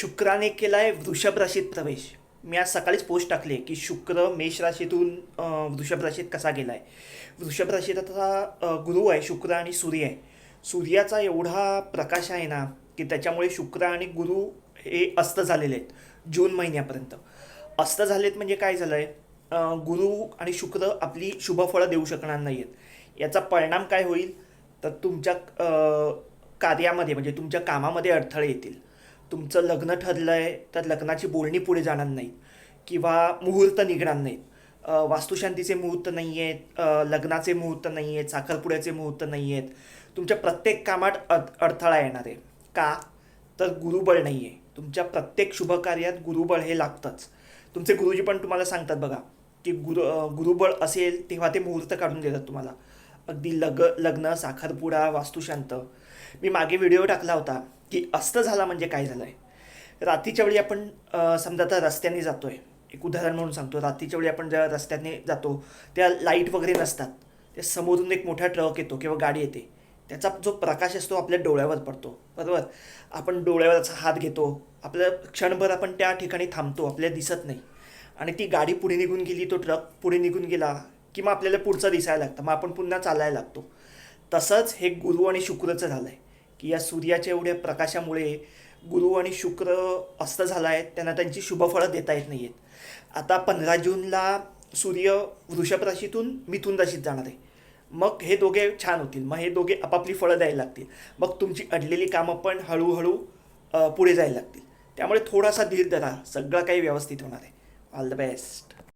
शुक्राने केलाय वृषभ राशीत प्रवेश. मी आज सकाळीच पोस्ट टाकले की शुक्र मेष राशीतून वृषभ राशीत कसा गेलाय. वृषभ राशीत आता गुरु आहे शुक्र आणि सूर्य आहे. सूर्याचा एवढा प्रकाश आहे ना की त्याच्यामुळे शुक्र आणि गुरु हे अस्त झालेले आहेत जून महिन्यापर्यंत. अस्त झालेत म्हणजे काय झालं आहे गुरु आणि शुक्र आपली शुभफळं देऊ शकणार नाही आहेत याचा परिणाम काय होईल? तर तुमच्या कार्यामध्ये म्हणजे तुमच्या कामामध्ये अडथळे येतील. तुमचं लग्न ठरलं आहे तर लग्नाची बोलणी पुढे जाणार नाहीत किंवा मुहूर्त निघणार नाहीत. वास्तुशांतीचे मुहूर्त नाही आहेत लग्नाचे मुहूर्त नाही आहेत साखरपुड्याचे मुहूर्त नाही आहेत तुमच्या प्रत्येक कामात अड अडथळा येणार आहे. का? तर गुरुबळ नाही आहे तुमच्या प्रत्येक शुभकार्यात गुरुबळ हे लागतंच. तुमचे गुरुजी पण तुम्हाला सांगतात बघा की गुरु गुरुबळ असेल तेव्हा ते मुहूर्त काढून देतात तुम्हाला. अगदी लग लग्न साखरपुडा वास्तुशांत. मी मागे व्हिडिओ टाकला होता. की अस्त झाला म्हणजे काय झालं आहे रात्रीच्या वेळी आपण समजा आता रस्त्याने जातो आहे एक उदाहरण म्हणून सांगतो. रात्रीच्या वेळी आपण ज्या रस्त्याने जातो त्या लाइट वगैरे नसतात. त्या समोरून एक मोठा ट्रक येतो किंवा गाडी येते. त्याचा जो प्रकाश असतो आपल्या डोळ्यावर पडतो. बरोबर? आपण डोळ्यावरचा हात घेतो. आपल्या क्षणभर आपण त्या ठिकाणी थांबतो. आपल्याला दिसत नाही. आणि ती गाडी पुढे निघून गेली तो ट्रक पुढे निघून गेला की मग आपल्याला पुढचं दिसायला लागतं. मग आपण पुन्हा चालायला लागतो. तसंच हे गुरु आणि शुक्रचं झालं आहे की या सूर्याच्या एवढ्या प्रकाशामुळे गुरु आणि शुक्र अस्त झाला आहे त्यांना त्यांची शुभफळं देता येत नाही आहेत आता पंधरा जूनला सूर्य वृषभ राशीतून मिथुन राशीत जाणार आहे. मग हे दोघे छान होतील. मग हे दोघे आपापली फळं द्यायला लागतील. मग तुमची अडलेली कामं पण हळूहळू पुढे जायला लागतील. त्यामुळे थोडासा धीर धरा. सगळं काही व्यवस्थित होणार आहे. All the best